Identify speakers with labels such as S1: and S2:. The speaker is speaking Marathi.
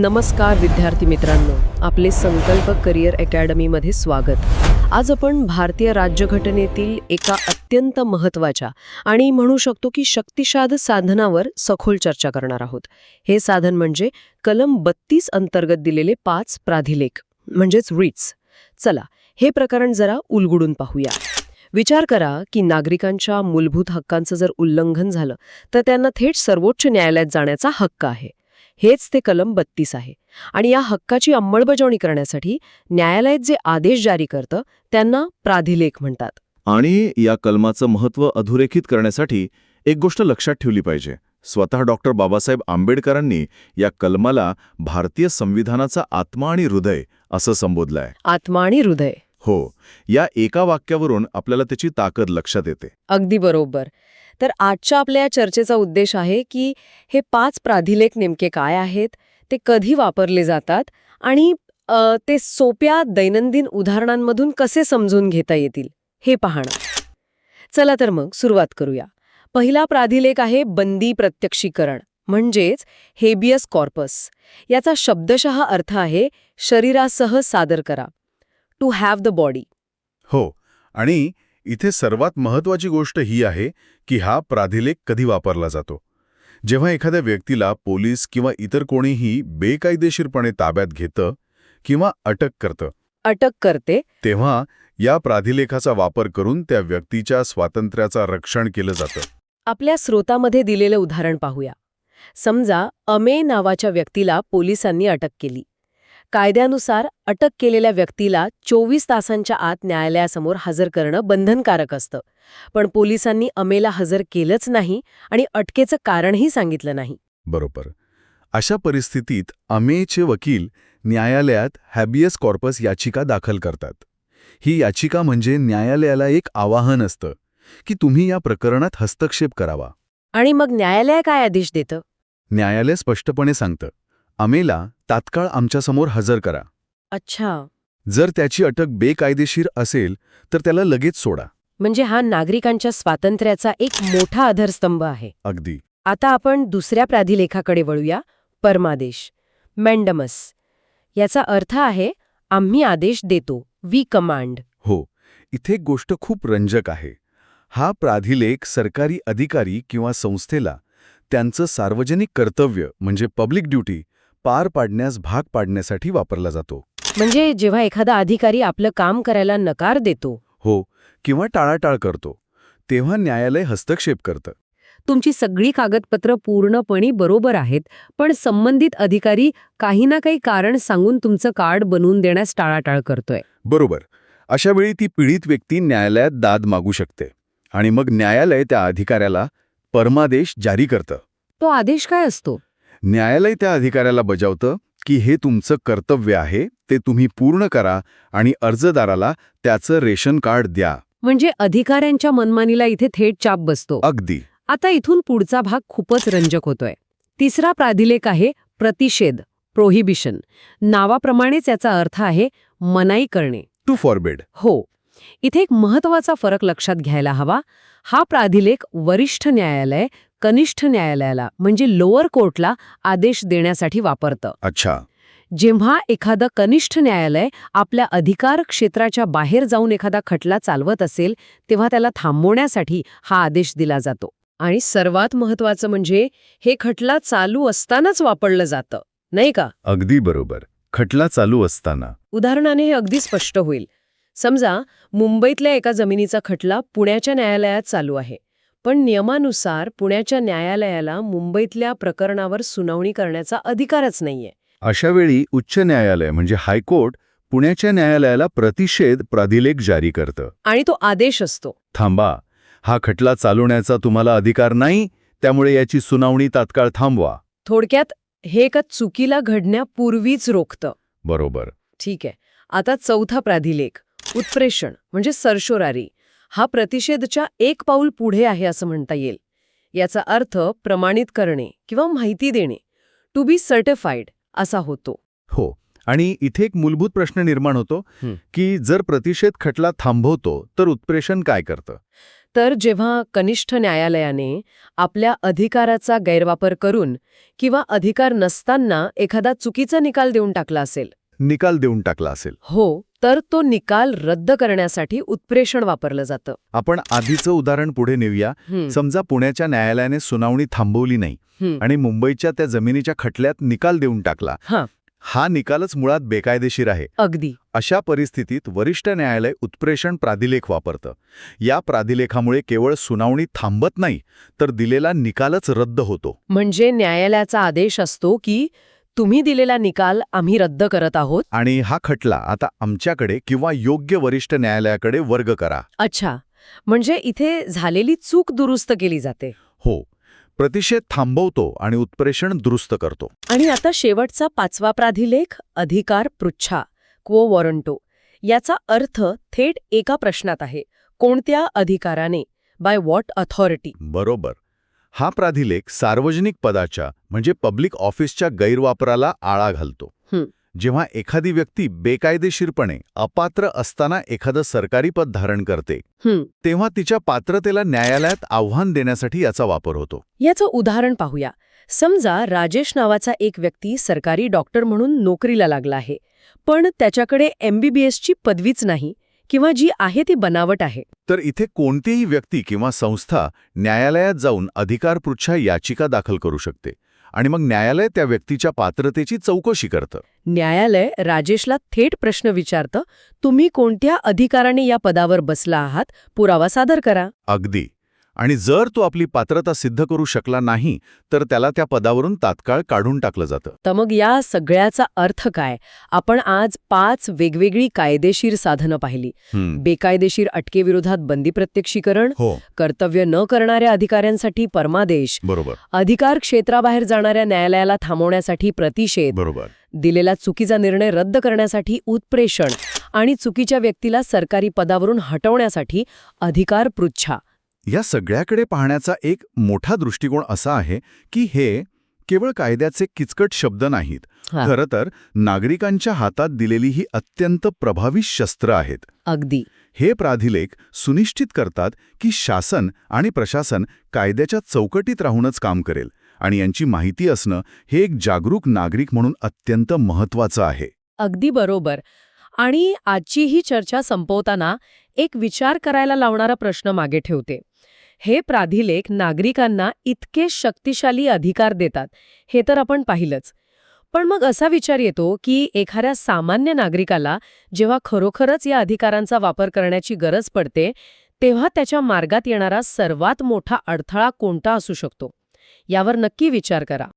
S1: नमस्कार विद्यार्थी मित्रांनो आपले संकल्प करिअर अकॅडमीमध्ये स्वागत. आज आपण भारतीय राज्यघटनेतील एका अत्यंत महत्त्वाच्या आणि म्हणू शकतो की शक्तिशाद साधनावर सखोल चर्चा करणार आहोत. हे साधन म्हणजे कलम बत्तीस अंतर्गत दिलेले पाच प्राधिलेख म्हणजेच रिट्स चला हे प्रकरण जरा उलगडून पाहूया. विचार करा की नागरिकांच्या मूलभूत हक्कांचं जर उल्लंघन झालं तर त्यांना थेट सर्वोच्च न्यायालयात जाण्याचा हक्क आहे. हेच ते कलम बत्तीस आहे. आणि या हक्काची अंमलबजावणी करण्यासाठी न्यायालय जे आदेश जारी करतं त्यांना प्राधिलेख म्हणतात.
S2: आणि या कलमाचं महत्त्व अधोरेखित करण्यासाठी एक गोष्ट लक्षात ठेवली पाहिजे. स्वतः डॉक्टर बाबासाहेब आंबेडकरांनी या कलमाला भारतीय संविधानाचा आत्मा आणि हृदय असं संबोधलंय.
S1: आत्मा आणि हृदय.
S2: हो या एका वाक्यावरून आपल्याला त्याची ताकद लक्षात येते.
S1: अगदी बरोबर. तर आजच्या आपल्या या चर्चेचा उद्देश आहे की हे पाच प्राधिलेख नेमके काय आहेत ते कधी वापरले जातात आणि ते सोप्या दैनंदिन उदाहरणांमधून कसे समजून घेता येतील हे पाहणं चला तर मग सुरुवात करूया. पहिला प्राधिलेख आहे बंदी प्रत्यक्षीकरण म्हणजेच हेबियस कॉर्पस. याचा शब्दशः अर्थ आहे शरीरासह सादर करा. To have the body.
S3: हो आणि इथे सर्वात महत्वाची गोष्ट ही आहे की हा प्राधिलेख कधी वापरला जातो. जेव्हा एखाद्या व्यक्तीला पोलीस किंवा इतर कोणीही बेकायदेशीरपणे ताब्यात घेतं किंवा अटक करतं
S1: अटक करते?
S3: तेव्हा या प्राधिलेखाचा वापर करून त्या व्यक्तीच्या स्वातंत्र्याचा रक्षण केलं जातं.
S1: आपल्या स्रोतामध्ये दिलेलं उदाहरण पाहूया. समजा अमे नावाच्या व्यक्तीला पोलिसांनी अटक केली. कायद्यानुसार अटक केलेल्या व्यक्तीला चोवीस तासांच्या आत न्यायालयासमोर हजर करणं बंधनकारक असतं. पण पोलिसांनी अमेला हजर केलंच नाही आणि अटकेचं कारणही सांगितलं नाही.
S3: बरोबर. अशा परिस्थितीत अमेचे वकील न्यायालयात हॅबियस कॉर्पस याचिका दाखल करतात. ही याचिका म्हणजे न्यायालयाला एक आवाहन असतं की तुम्ही या प्रकरणात हस्तक्षेप करावा.
S1: आणि मग न्यायालय काय आदेश देतं?
S3: न्यायालय स्पष्टपणे सांगतं अमेला तात्काळ आमच्यासमोर हजर करा.
S1: अच्छा.
S3: जर त्याची अटक बेकायदेशीर असेल तर त्याला लगेच सोडा.
S1: म्हणजे हा नागरिकांच्या स्वातंत्र्याचा एक मोठा आधारस्तंभ आहे.
S3: अगदी.
S1: आता आपण दुसऱ्या प्राधिलेखाकडे वळूया. परमादेश. मॅन्डमस. याचा अर्थ आहे आम्ही आदेश देतो. वी कमांड
S3: हो. इथे एक गोष्ट खूप रंजक आहे. हा प्राधिलेख सरकारी अधिकारी किंवा संस्थेला त्यांचं सार्वजनिक कर्तव्य म्हणजे पब्लिक ड्युटी पार पाडण्यास भाग पाडण्यासाठी वापरला जातो.
S1: म्हणजे जेव्हा एखादा अधिकारी आपलं काम करायला नकार देतो.
S3: हो किंवा टाळाटाळ करतो तेव्हा न्यायालय हस्तक्षेप करतं.
S1: तुमची सगळी कागदपत्र पूर्णपणे बरोबर आहेत पण संबंधित अधिकारी काही ना काही कारण सांगून तुमचं कार्ड बनवून देण्यास टाळाटाळ करतोय.
S3: बरोबर. अशा वेळी ती पीडित व्यक्ती न्यायालयात दाद मागू शकते आणि मग न्यायालय त्या अधिकाऱ्याला परमादेश जारी करतं.
S1: तो आदेश काय असतो?
S3: न्यायालय त्या अधिकाऱ्याला बजावतं की हे तुमचं कर्तव्य आहे ते तुम्ही पूर्ण करा आणि अर्जदाराला त्याचं रेशन कार्ड द्या.
S1: म्हणजे अधिकाऱ्यांच्या मनमानीला इथे थेट चाप बसतो.
S3: अगदी.
S1: आता इथून पुढचा भाग खूपच रंजक होतोय. तिसरा प्राधिलेख आहे प्रतिषेध प्रोहिबिशन नावाप्रमाणेच याचा अर्थ आहे मनाई करणे.
S3: टू फॉरबेड
S1: हो. इथे एक महत्त्वाचा फरक लक्षात घ्यायला हवा. हा प्राधिलेख वरिष्ठ न्यायालय कनिष्ठ न्यायालयाला म्हणजे लोअर कोर्टला आदेश देण्यासाठी वापरतं.
S3: अच्छा.
S1: जेव्हा एखादं कनिष्ठ न्यायालय आपल्या अधिकार क्षेत्राच्या बाहेर जाऊन एखादा खटला चालवत असेल तेव्हा त्याला थांबवण्यासाठी हा आदेश दिला जातो. आणि सर्वात महत्वाचं म्हणजे हे खटला चालू असतानाच वापरलं जातं नाही का?
S3: अगदी बरोबर. खटला चालू असताना.
S1: उदाहरणाने हे अगदी स्पष्ट होईल. समजा मुंबईतल्या एका जमिनीचा खटला पुण्याच्या न्यायालयात चालू आहे. पण नियमानुसार पुण्याच्या न्यायालयाला मुंबईतल्या प्रकरणावर सुनावणी करण्याचा अधिकारच नाहीये.
S3: अशा वेळी उच्च न्यायालय म्हणजे हायकोर्ट पुण्याच्या न्यायालयाला प्रतिषेध प्राधिलेख जारी करतं.
S1: आणि तो आदेश असतो.
S3: थांबा. हा खटला चालवण्याचा तुम्हाला अधिकार नाही त्यामुळे याची सुनावणी तात्काळ थांबवा.
S1: थोडक्यात हे एका चुकीला घडण्यापूर्वीच रोखतं.
S3: बरोबर.
S1: ठीक आहे. आता चौथा प्राधिलेख उत्प्रेषण म्हणजे सरशोरारी. हा प्रतिषेधच्या एक पाऊल पुढे आहे असं म्हणता येईल. याचा अर्थ प्रमाणित करणे किंवा माहिती देणे टू बी सर्टिफाईड असा होतो.
S3: हो आणि इथे एक मूलभूत प्रश्न निर्माण होतो. की जर प्रतिषेध खटला थांबवतो तर उत्प्रेषण काय करतं?
S1: तर जेव्हा कनिष्ठ न्यायालयाने आपल्या अधिकाराचा गैरवापर करून किंवा अधिकार नसताना एखादा चुकीचा निकाल देऊन टाकला असेल.
S3: निकाल देऊन टाकला असेल.
S1: हो तर तो निकाल रद्द करण्यासाठी उत्प्रेषण वापरलं जातं.
S3: आपण आधीचं उदाहरण पुढे नेऊया. समजा पुण्याच्या न्यायालयाने सुनावणी थांबवली नाही. आणि मुंबईच्या त्या जमिनीच्या खटल्यात निकाल देऊन टाकला.
S1: हां.
S3: हा निकालच मुळात बेकायदेशीर आहे.
S1: अगदी.
S3: अशा परिस्थितीत वरिष्ठ न्यायालय उत्प्रेषण प्राधिलेख वापरतं. या प्राधिलेखामुळे केवळ सुनावणी थांबत नाही तर दिलेला निकालच रद्द होतो.
S1: म्हणजे न्यायालयाचा आदेश असतो की तुम्ही दिलेला निकाल आम्ही रद्द करत आहोत?
S3: आणि हा खटला आता आमच्याकडे किंवा योग्य वरिष्ठ न्यायालयाकडे वर्ग करा.
S1: अच्छा. म्हणजे इथे झालेली चूक दुरुस्त केली जाते.
S3: हो. प्रतिषेध थांबवतो आणि उत्प्रेषण दुरुस्त करतो.
S1: आणि आता शेवटचा पाचवा प्राधिलेख अधिकार पृच्छा क्वो वॉरंटो याचा अर्थ थेट एका प्रश्नात आहे. कोणत्या अधिकाराने? बाय व्हॉट अथॉरिटी
S3: बरोबर. हा प्राधिलेख सार्वजनिक पदाच्या म्हणजे पब्लिक ऑफिसच्या गैरवापराला आळा घालतो. जेव्हा एखादी व्यक्ती बेकायदेशीरपणे अपात्र असताना एखादं सरकारी पद धारण करते तेव्हा तिच्या पात्रतेला न्यायालयात आव्हान देण्यासाठी याचा वापर होतो.
S1: याचं उदाहरण पाहूया. समजा राजेश नावाचा एक व्यक्ती सरकारी डॉक्टर म्हणून नोकरीला लागला आहे पण त्याच्याकडे एमबीबीएसची पदवीच नाही किंवा जी आहे ती बनावट आहे.
S3: तर इथे कोणतीही व्यक्ती किंवा संस्था न्यायालयात जाऊन अधिकारपृच्छा याचिका दाखल करू शकते आणि मग न्यायालय त्या व्यक्तीच्या पात्रतेची चौकशी करतं.
S1: न्यायालय राजेशला थेट प्रश्न विचारतं तुम्ही कोणत्या अधिकाराने या पदावर बसला आहात? पुरावा सादर करा.
S3: अगदी. आणि जर तो आपली पात्रता सिद्ध करू शकला नाही तर त्याला त्या पदावरून तात्काळ काढून टाकलं जातं.
S1: तर मग या सगळ्याचा अर्थ काय? आपण आज पाच वेगवेगळी कायदेशीर साधनं पाहिली. बेकायदेशीर अटकेविरोधात बंदी प्रत्यक्षीकरण
S3: हो.
S1: कर्तव्य न करणाऱ्या अधिकाऱ्यांसाठी परमादेश
S3: बरोबर.
S1: अधिकार क्षेत्राबाहेर जाणाऱ्या न्यायालयाला थांबवण्यासाठी प्रतिषेध
S3: बरोबर.
S1: दिलेला चुकीचा निर्णय रद्द करण्यासाठी उत्प्रेषण आणि चुकीच्या व्यक्तीला सरकारी पदावरून हटवण्यासाठी अधिकार पृच्छा.
S3: या सगळ्याकडे पाहण्याचा एक मोठा दृष्टिकोन असा आहे की हे केवळ कायद्याचे किचकट शब्द नाहीत. खरं तर नागरिकांच्या हातात दिलेली ही अत्यंत प्रभावी शस्त्र आहेत.
S1: अगदी.
S3: हे प्राधिलेख सुनिश्चित करतात की शासन आणि प्रशासन कायद्याच्या चौकटीत राहूनच काम करेल आणि यांची माहिती असणं हे एक जागरूक नागरिक म्हणून अत्यंत महत्वाचं आहे.
S1: अगदी बरोबर. आणि आजची ही चर्चा संपवताना एक विचार करायला लावणारा प्रश्न मागे ठेवते. हे प्राधिलेख नागरिकांना इतके शक्तिशाली अधिकार देतात हे तर आपण पाहिलंच. पण मग असा विचार येतो की एखाद्या सामान्य नागरिकाला जेव्हा खरोखरच या अधिकारांचा वापर करण्याची गरज पडते तेव्हा त्याच्या मार्गात येणारा सर्वात मोठा अडथळा कोणता असू शकतो? यावर नक्की विचार करा.